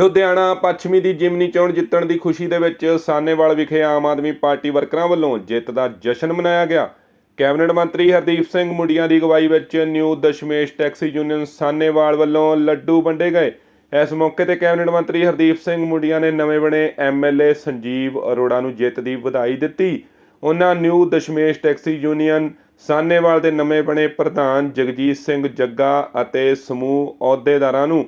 ਲੁਧਿਆਣਾ ਪੱਛਮੀ ਦੀ ਜਿਮਨੀ ਚੋਣ ਜਿੱਤਣ ਦੀ ਖੁਸ਼ੀ ਦੇ ਵਿੱਚ ਸਾਨੇਵਾਲ ਵਿਖੇ ਆਮ ਆਦਮੀ ਪਾਰਟੀ ਵਰਕਰਾਂ ਵੱਲੋਂ ਜਿੱਤ ਦਾ ਜਸ਼ਨ ਮਨਾਇਆ ਗਿਆ। ਕੈਬਨਿਟ ਮੰਤਰੀ ਹਰਦੀਪ ਸਿੰਘ ਮੁੰਡੀਆਂ ਦੀ ਅਗਵਾਈ ਵਿੱਚ new Dashmesh taxi union Sanewal ਵੱਲੋਂ ਲੱਡੂ ਵੰਡੇ ਗਏ। ਇਸ ਮੌਕੇ ਤੇ ਕੈਬਨਿਟ ਮੰਤਰੀ ਹਰਦੀਪ ਸਿੰਘ ਮੁੰਡੀਆਂ ਨੇ ਨਵੇਂ ਬਣੇ ਐਮਐਲਏ ਸੰਜੀਵ ਅਰੋੜਾ ਨੂੰ ਜਿੱਤ ਦੀ ਵਧਾਈ ਦਿੱਤੀ। ਉਹਨਾਂ new Dashmesh taxi union Sanewal ਦੇ ਨਵੇਂ ਬਣੇ ਪ੍ਰਧਾਨ ਜਗਜੀਤ ਸਿੰਘ ਜੱਗਾ ਅਤੇ ਸਮੂਹ ਅਹੁਦੇਦਾਰਾਂ ਨੂੰ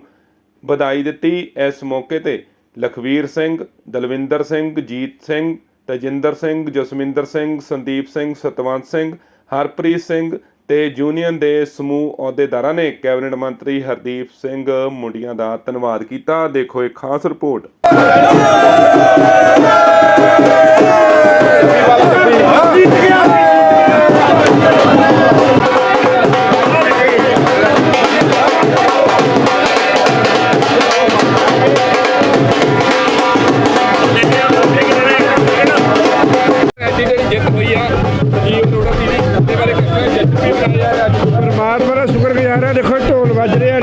ਵਧਾਈ ਦਿੱਤੀ। ਇਸ ਮੌਕੇ ਤੇ ਲਖਵੀਰ ਸਿੰਘ, ਦਲਵਿੰਦਰ ਸਿੰਘ, ਜੀਤ ਸਿੰਘ, ਤਜਿੰਦਰ ਸਿੰਘ, ਜਸਮਿੰਦਰ ਸਿੰਘ, ਸੰਦੀਪ ਸਿੰਘ, ਸਤਵੰਤ ਸਿੰਘ, ਹਰਪ੍ਰੀਤ ਸਿੰਘ ਤੇ ਯੂਨੀਅਨ ਦੇ ਸਮੂਹ ਅਹੁਦੇਦਾਰਾਂ ਨੇ ਕੈਬਨਿਟ ਮੰਤਰੀ ਹਰਦੀਪ ਸਿੰਘ ਮੁੰਡੀਆਂ ਦਾ ਧੰਨਵਾਦ ਕੀਤਾ। ਦੇਖੋ ਇੱਕ ਖਾਸ ਰਿਪੋਰਟ।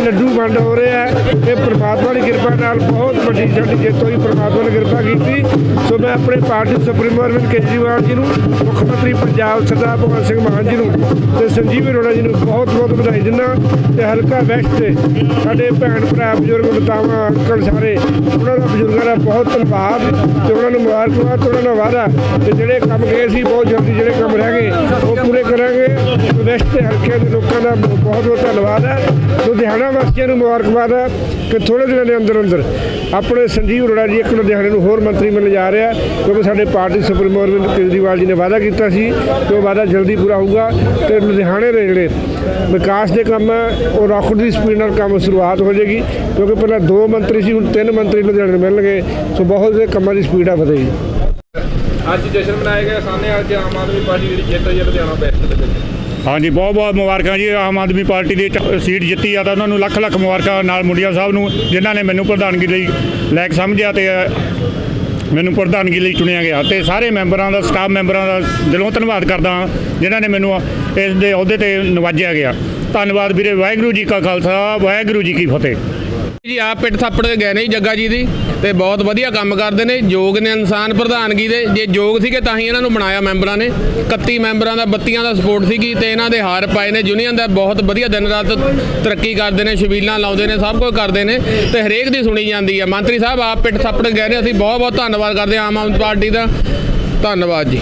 ਵੱਜ ਵੰਡ ਹੋ ਰਿਹਾ ਆ। ਇਹ ਪਰਮਾਤਮਾ ਦੀ ਕਿਰਪਾ ਨਾਲ ਬਹੁਤ ਵੱਡੀ ਸਾਡੀ ਜਿੱਤ ਹੋਈ, ਪਰਮਾਤਮਾ ਨੇ ਕਿਰਪਾ ਕੀਤੀ। ਸੋ ਮੈਂ ਆਪਣੇ ਪਾਰਟੀ ਸੁਪਰੀਮੋ ਅਰਵਿੰਦ ਕੇਜਰੀਵਾਲ ਜੀ ਨੂੰ, ਮੁੱਖ ਮੰਤਰੀ ਪੰਜਾਬ ਸਰਦਾਰ ਭਗਵੰਤ ਸਿੰਘ ਮਾਨ ਜੀ ਨੂੰ ਤੇ ਸੰਜੀਵ ਅਰੋੜਾ ਜੀ ਨੂੰ ਬਹੁਤ ਬਹੁਤ ਵਧਾਈ ਦਿੰਦਾ ਤੇ ਹਲਕਾ ਵੈਸਟ ਤੇ ਸਾਡੇ ਭੈਣ ਭਰਾ ਬਜ਼ੁਰਗ ਬਤਾਵਾ ਅੰਕਲ ਸਾਰੇ, ਉਹਨਾਂ ਦਾ ਬਜ਼ੁਰਗਾਂ ਦਾ ਬਹੁਤ ਧੰਨਵਾਦ ਤੇ ਉਹਨਾਂ ਨੂੰ ਮੁਬਾਰਕਬਾਦ ਤੇ ਉਹਨਾਂ ਦਾ ਵਾਅਦਾ ਤੇ ਜਿਹੜੇ ਕੰਮ ਗਏ ਸੀ ਬਹੁਤ ਜਲਦੀ ਜਿਹੜੇ ਕੰਮ ਰਹਿ ਗਏ, ਉਹ ਪੂਰੇ ਕਰਾਂਗੇ। ਵੈਸਟ ਤੇ ਹਲਕੇ ਦੇ ਲੋਕਾਂ ਦਾ ਬਹੁਤ ਬਹੁਤ ਧੰਨਵਾਦ ਹੈ। ਲੁਧਿਆਣਾ ਵਾਸੀਆਂ ਨੂੰ ਮੁਬਾਰਕਬਾਦ ਹੈ ਕਿ ਥੋੜੇ ਦਿਨਾਂ ਦੇ ਅੰਦਰ ਅੰਦਰ ਆਪਣੇ ਸੰਜੀਵ ਅਰੋੜਾ ਜੀ ਇੱਕ ਲੁਧਿਆਣੇ ਨੂੰ ਹੋਰ ਮੰਤਰੀ ਮਿਲ ਜਾ ਰਿਹਾ ਕਿਉਂਕਿ ਸਾਡੇ ਪਾਰਟੀ ਸੁਪਰੀਮੋ ਅਰਵਿੰਦ ਕੇਜਰੀਵਾਲ ਜੀ ਨੇ ਵਾਅਦਾ ਕੀਤਾ ਸੀ ਕਿ ਉਹ ਵਾਅਦਾ ਜਲਦੀ ਪੂਰਾ ਹੋਊਗਾ ਤੇ ਲੁਧਿਆਣੇ ਦੇ ਜਿਹੜੇ ਵਿਕਾਸ ਦੇ ਕੰਮ ਹੈ, ਉਹ ਰਾਕਟ ਦੀ ਸਪੀਡ ਨਾਲ ਕੰਮ ਸ਼ੁਰੂਆਤ ਹੋ ਜਾਏਗੀ, ਕਿਉਂਕਿ ਪਹਿਲਾਂ ਦੋ ਮੰਤਰੀ ਸੀ, ਹੁਣ ਤਿੰਨ ਮੰਤਰੀ ਲੁਧਿਆਣੇ ਨੂੰ ਮਿਲਣਗੇ, ਸੋ ਬਹੁਤ ਦੇ ਕੰਮਾਂ ਦੀ ਸਪੀਡ ਆ ਵਧੇਗੀ। ਅੱਜ ਜਸ਼ਨ ਮਨਾਇਆ ਗਿਆ, ਸਾਹਮਣੇ ਅੱਜ ਆਮ ਆਦਮੀ ਪਾਰਟੀ ਜਿਹੜੀ ਜਿੱਤ ਹੋਈ ਲੁਧਿਆਣਾ ਵੈਸਟ ਦੇ ਵਿੱਚ। ਹਾਂਜੀ, ਬਹੁਤ ਬਹੁਤ ਮੁਬਾਰਕਾਂ ਜੀ। ਆਮ ਆਦਮੀ ਪਾਰਟੀ ਦੀ ਚ- ਸੀਟ ਜਿੱਤੀ ਆ ਤਾਂ ਉਹਨਾਂ ਨੂੰ ਲੱਖ ਲੱਖ ਮੁਬਾਰਕਾਂ ਨਾਲ ਮੁੰਡਿਆ ਸਾਹਿਬ ਨੂੰ, ਜਿਨ੍ਹਾਂ ਨੇ ਮੈਨੂੰ ਪ੍ਰਧਾਨਗੀ ਲਈ ਲਾਇਕ ਸਮਝਿਆ ਤੇ ਮੈਨੂੰ ਪ੍ਰਧਾਨਗੀ ਲਈ ਚੁਣਿਆ ਗਿਆ। ਤੇ ਸਾਰੇ ਮੈਂਬਰਾਂ ਦਾ, ਸਟਾਫ ਮੈਂਬਰਾਂ ਦਾ ਦਿਲੋਂ ਧੰਨਵਾਦ ਕਰਦਾ ਹਾਂ, ਜਿਨ੍ਹਾਂ ਨੇ ਮੈਨੂੰ ਇਸ ਦੇ ਅਹੁਦੇ ਤੇ ਨਵਾਜਿਆ ਗਿਆ। ਧੰਨਵਾਦ ਵੀਰੇ, ਵਾਹਿਗੁਰੂ ਜੀ ਕਾ ਖਾਲਸਾ, ਵਾਹਿਗੁਰੂ ਜੀ ਕੀ ਫਤਿਹ। ਜੀ ਆਪ ਪਿੱਠ ਥੱਪੜ ਕੇ ਗਏ ਨੇ ਜੀ ਜੱਗਾ ਜੀ ਦੀ ਤੇ ਬਹੁਤ ਵਧੀਆ ਕੰਮ ਕਰਦੇ ਨੇ ਯੋਗ ਨੇ ਇਨਸਾਨ ਪ੍ਰਧਾਨਗੀ ਦੇ। ਜੇ ਯੋਗ ਸੀਗੇ ਤਾਂ ਹੀ ਇਹਨਾਂ ਨੂੰ ਬਣਾਇਆ ਮੈਂਬਰਾਂ ਨੇ। 31 ਮੈਂਬਰਾਂ ਦਾ 32 ਦਾ ਸਪੋਰਟ ਸੀਗੀ ਤੇ ਇਹਨਾਂ ਦੇ ਹਾਰ ਪਾਏ ਨੇ। ਯੂਨੀਅਨ ਦਾ ਬਹੁਤ ਵਧੀਆ ਦਿਨ ਰਾਤ ਤਰੱਕੀ ਕਰਦੇ ਨੇ, ਸ਼ਬੀਲਾਂ ਲਾਉਂਦੇ ਨੇ, ਸਭ ਕੁਝ ਕਰਦੇ ਨੇ ਤੇ ਹਰੇਕ ਦੀ ਸੁਣੀ ਜਾਂਦੀ ਹੈ ਮੰਤਰੀ ਸਾਹਿਬ ਆਪ ਪਿੱਠ ਥੱਪੜ ਕੇ ਗਏ ਨੇ, ਅਸੀਂ ਬਹੁਤ ਬਹੁਤ ਧੰਨਵਾਦ ਕਰਦੇ ਹਾਂ ਆਮ ਆਦਮੀ ਪਾਰਟੀ ਦਾ। ਧੰਨਵਾਦ ਜੀ।